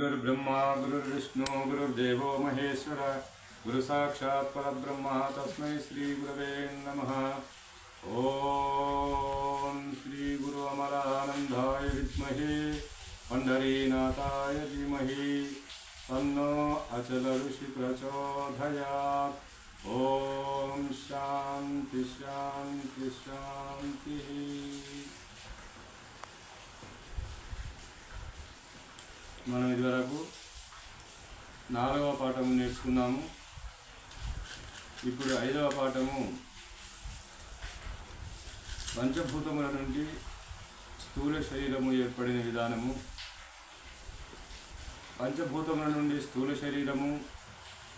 गुरुर्ब्रह्मा, गुरुर्विष्णु, गुरुर्देवो महेश्वर। गुरुसाक्षात् परब्रह्म, तस्मै श्रीगुरवे नमः। ॐ श्रीगुरु अमरानन्दाय विद्महे, पण्डरीनाथाय धीमहि, तन्नो अचल ऋषि प्रचोदयात् ॐ शान्ति शान्ति, शान्तिः। మనం ఇదివరకు నాలుగవ పాఠము నేర్చుకున్నాము. ఇప్పుడు ఐదవ పాఠము పంచభూతముల నుండి స్థూల శరీరము ఏర్పడిన విధానము. పంచభూతముల నుండి స్థూల శరీరము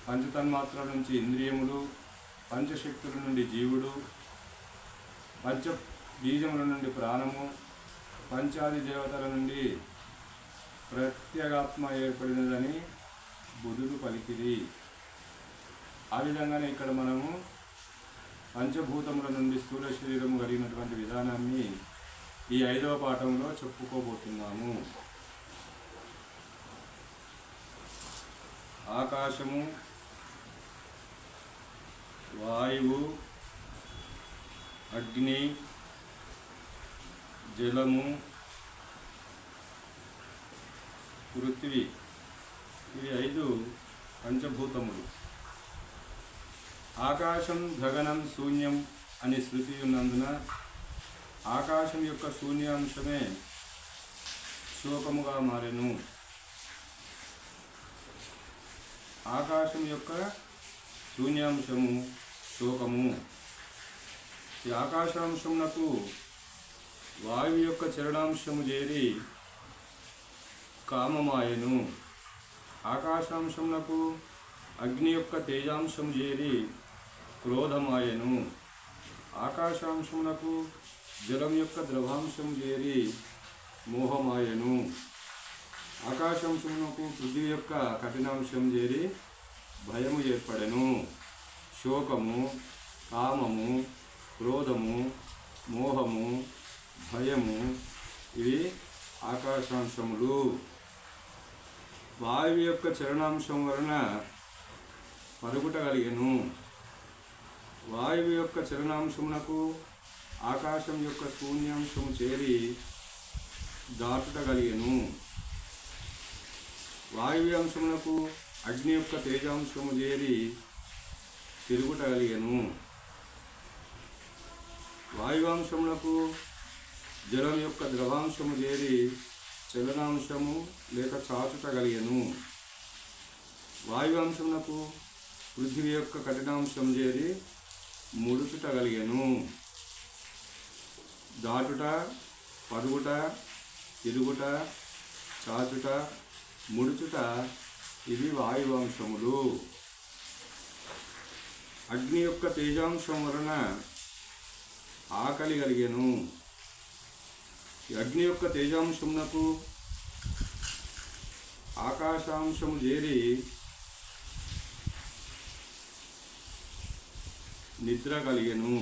పంచతన్మాత్రల నుంచి ఇంద్రియములు పంచశక్తుల నుండి జీవుడు పంచ బీజముల నుండి ప్రాణము పంచాది దేవతల నుండి ప్రత్యేగాత్మ ఏర్పడినదని బుధుడు పలికిరి. ఆ విధంగానే ఇక్కడ మనము పంచభూతముల నుండి స్థూల శరీరము కలిగినటువంటి విధానాన్ని ఈ ఐదవ పాఠంలో చెప్పుకోబోతున్నాము. ఆకాశము వాయువు అగ్ని జలము పృథ్వీ. ఇవి ఐదు పంచభూతములు. ఆకాశం గగనం శూన్యం అని శృతి ఉన్నందున ఆకాశం యొక్క శూన్యాంశమే శోకముగా మారెను. ఆకాశం యొక్క శూన్యాంశము శోకము. ఈ ఆకాశాంశమునకు వాయువు యొక్క చరణాంశము చేరి కామమాయను. ఆకాశాంశమునకు అగ్ని యొక్క తేజాంశం చేరి క్రోధమాయను. ఆకాశాంశమునకు జలం యొక్క ద్రవాంశం చేరి మోహమాయను. ఆకాశాంశమునకు పృథ్వీ యొక్క కఠినాంశం చేరి భయము ఏర్పడెను. శోకము కామము క్రోధము మోహము భయము ఇవి ఆకాశాంశములు. వాయువు యొక్క చరణాంశం వలన పరుగుట కలిగను. వాయువు యొక్క చరణాంశమునకు ఆకాశం యొక్క శూన్యాంశము చేరి దాటుట కలిగను. వాయువు అంశమునకు అగ్ని యొక్క తేజాంశము చేరి తిరుగుట కలిగను. వాయువాంశమునకు జలం యొక్క ద్రవాంశము చేరి చలనాంశము లేక చాచుట కలిగెను వాయువాంశమునకు పృథివీ యొక్క కఠినాంశం చేరి ముడుచుట దాటుట పరుగుట తిరుగుట చాచుట ముడుచుట ఇవి వాయువంశములు. అగ్ని యొక్క తేజాంశం వలన ఆకలి కలిగెను ఈ అగ్ని యొక్క తేజాంశమునకు ఆకాశాంశము చేరి నిద్ర కలిగెను.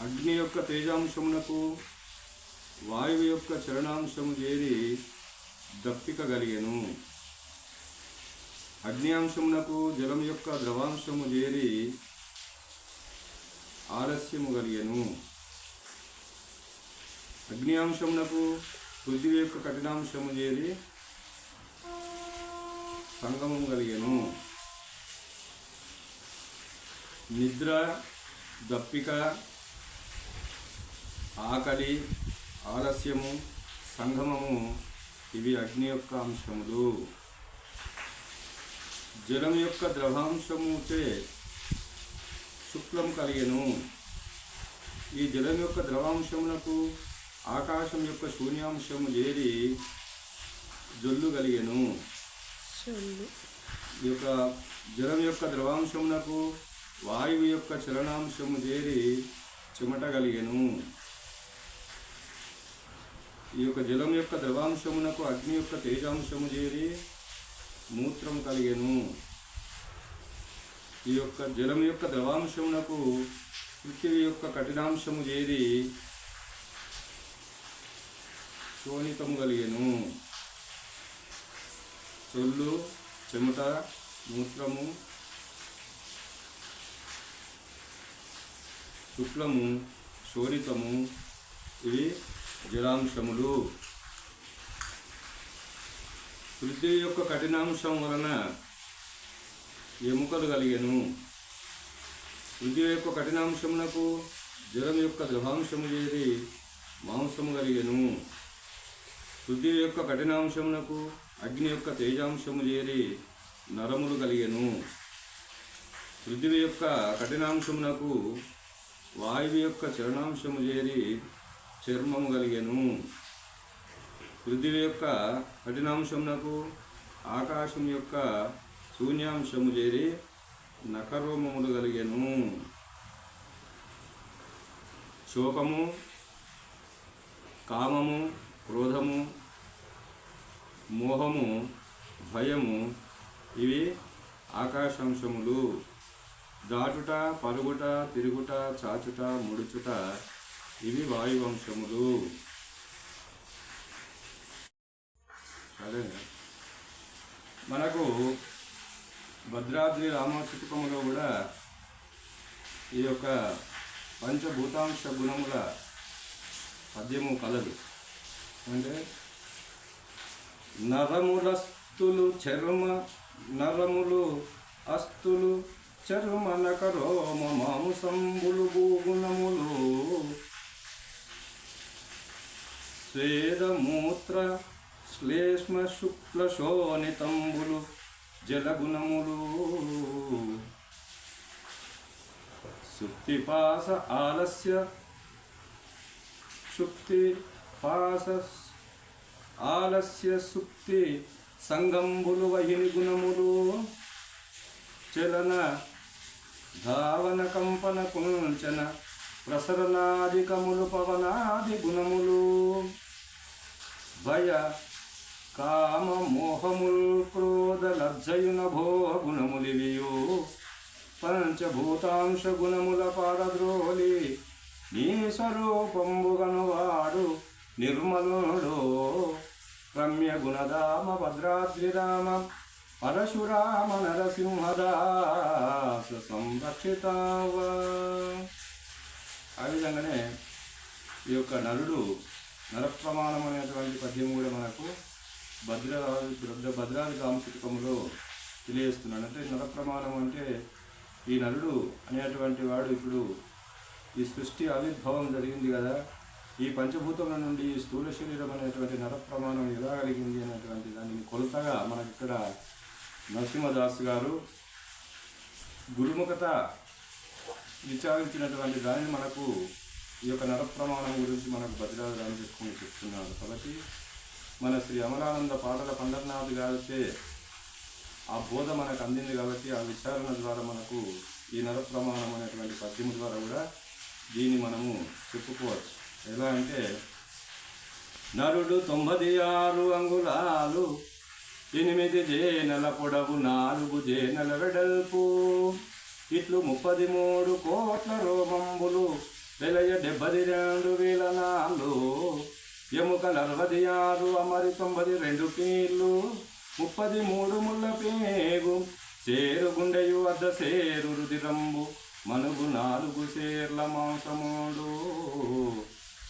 అగ్ని యొక్క తేజాంశమునకు వాయువు యొక్క చరణాంశము చేరి దప్పిక కలిగెను. అగ్నియాంశమునకు జలం యొక్క ద్రవాంశము చేరి ఆలస్యము కలిగెను అగ్నియాంశమునకు పృథ్వీ యొక్క కఠినాంశము చేరి సంగమం కలిగను నిద్ర దప్పిక ఆకలి ఆలస్యము సంగమము ఇవి అగ్ని యొక్క అంశములు. జలం యొక్క ద్రవాంశముచే శుక్లం కలిగెను. ఈ జలం యొక్క ద్రవాంశమునకు ఆకాశం యొక్క శూన్యాంశము చేరి జొల్లు కలిగెను. ఈ యొక్క జలం యొక్క ద్రవాంశమునకు వాయువు యొక్క చలనాంశము చేరి చెమట కలిగెను. ఈ యొక్క జలం యొక్క ద్రవాంశమునకు అగ్ని యొక్క తేజాంశము చేరి మూత్రం కలిగెను. ఈ యొక్క జలం యొక్క ద్రవాంశమునకు పృథివీ యొక్క కఠినాంశము ఏది శోణితము కలిగెను. చొల్లు చెమట మూత్రము శుక్లము శోణితము ఇవి జలాంశములు. పృథ్వీ యొక్క కఠినాంశం వలన ఎముకలు కలిగెను. పృథ్వీ యొక్క కఠినాంశమునకు జ్వరం యొక్క ద్రవాంశము చేరి మాంసము కలిగెను. పృథ్వీ యొక్క కఠినాంశమునకు అగ్ని యొక్క తేజాంశము చేరి నరములు కలిగెను. పృథ్వీ యొక్క కఠినాంశమునకు వాయువు యొక్క చరణాంశము చేరి చర్మము కలిగెను. పృథ్వీ యొక్క కఠినాంశమునకు ఆకాశం యొక్క శూన్యాంశము చేరి నకరోమములు కలిగెను. శోకము కామము క్రోధము మోహము భయము ఇవి ఆకాశాంశములు. దాటుట పరుగుట తిరుగుట చాచుట ముడుచుట ఇవి వాయువంశములు. సరే. మనకు భద్రాద్రి రామచతుకములో కూడా ఈ యొక్క పంచభూతాంశ గుణముల పద్యము కలదు. అంటే నరములస్తులు చర్మ నరములు అస్తులు చర్మ నకరోమ మాంసంబులు భూగుణములు. స్వేదమూత్ర శ్లేష్మ శుక్ల శోణితంబులు జలగుణములు. సుప్తిపాస ఆలస్య. శుక్తి పాస ఆలస్య సుక్తి సంగంబులు వహిని గుణములు. చలన ధావన కంపన కుంచన ప్రసరణాధికములు పవనాది గుణములు. భయ కామ మోహముల్ క్రోధ లజ్జయున భో గుణములివియు పంచభూతాంశ గుణముల పారద్రోలి నీ స్వరూపంబుగనువాడు నిర్మలుడు రమ్య గుణధామ భద్రాద్రిరామ పరశురామ నరసింహదాస సంరక్షితావ ఆ విధంగానే ఈ యొక్క నరుడు నరప్రమాణం అనేటువంటి పద్యం కూడా మనకు భద్ర భద్రాది రామశతకములో తెలియజేస్తున్నాడు. అంటే నరప్రమాణం అంటే ఈ నరుడు అనేటువంటి వాడు ఇప్పుడు ఈ సృష్టి ఆవిర్భావం జరిగింది కదా. ఈ పంచభూతముల నుండి ఈ స్థూల శరీరం అనేటువంటి నరప్రమాణం ఎలా కలిగింది అనేటువంటి దానిని కొలతగా మనకి ఇక్కడ నరసింహదాస్ గారు గురుముఖత విచారించినటువంటి దానిని మనకు ఈ యొక్క నరప్రమాణం గురించి మనకు భద్రాది రామకృష్ణుని చెప్తున్నారు. కాబట్టి మన శ్రీ అమరానంద పాటల పండర్నాథ్ గారితే ఆ బోధ మనకు అందింది కాబట్టి ఆ విచారణ ద్వారా మనకు ఈ నరప్రమాణం అనేటువంటి పద్యం ద్వారా కూడా దీన్ని మనము చెప్పుకోవచ్చు. ఎలా అంటే నరుడు తొంభై ఆరు అంగుళాలు ఎనిమిది జేనల పొడవు నాలుగు జేనల వెడల్పు ఇట్లు ముప్పది మూడు కోట్ల రోమంబులు వెలయ డెబ్బది రెండు వేల నాలుగు ఎముక నలభై ఆరు అమరి తొంభది రెండు పీళ్ళు ముప్పది మూడు ముళ్ళ పేగు చేరు గుండెయు అద్ద సేరు రుదిరంబు మనుగు నాలుగు సేర్ల మాంసముడు.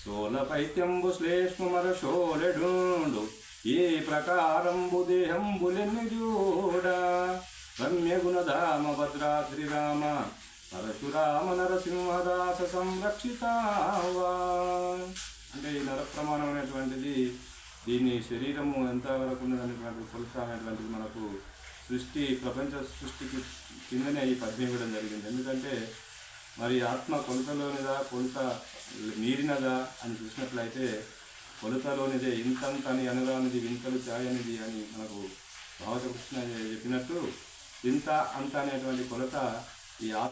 సోల పైత్యంబు శ్లేష్మర మర శోలెడుండు ఈ ప్రకారంబు దేహంబులెన్ని చూడ రమ్య గుణధామ భద్రాద్రి రామ పరశురామ నరసింహదాస సంరక్షితావా. అంటే ఈ నరప్రమాణం అనేటువంటిది దీని శరీరము ఎంతవరకు ఉన్నదనేటువంటి కొలత అనేటువంటిది మనకు సృష్టి ప్రపంచ సృష్టికి కిందనే ఈ పద్యం ఇవ్వడం జరిగింది. ఎందుకంటే మరి ఆత్మ కొలతలోనిదా కొలత మీరినదా అని చూసినట్లయితే కొలతలోనిదే ఇంతంత అని అనరానిది వింతలు చాయనిది అని మనకు భావత కృష్ణ చెప్పినట్టు ఇంత అంత అనేటువంటి కొలత ఈ ఆత్మ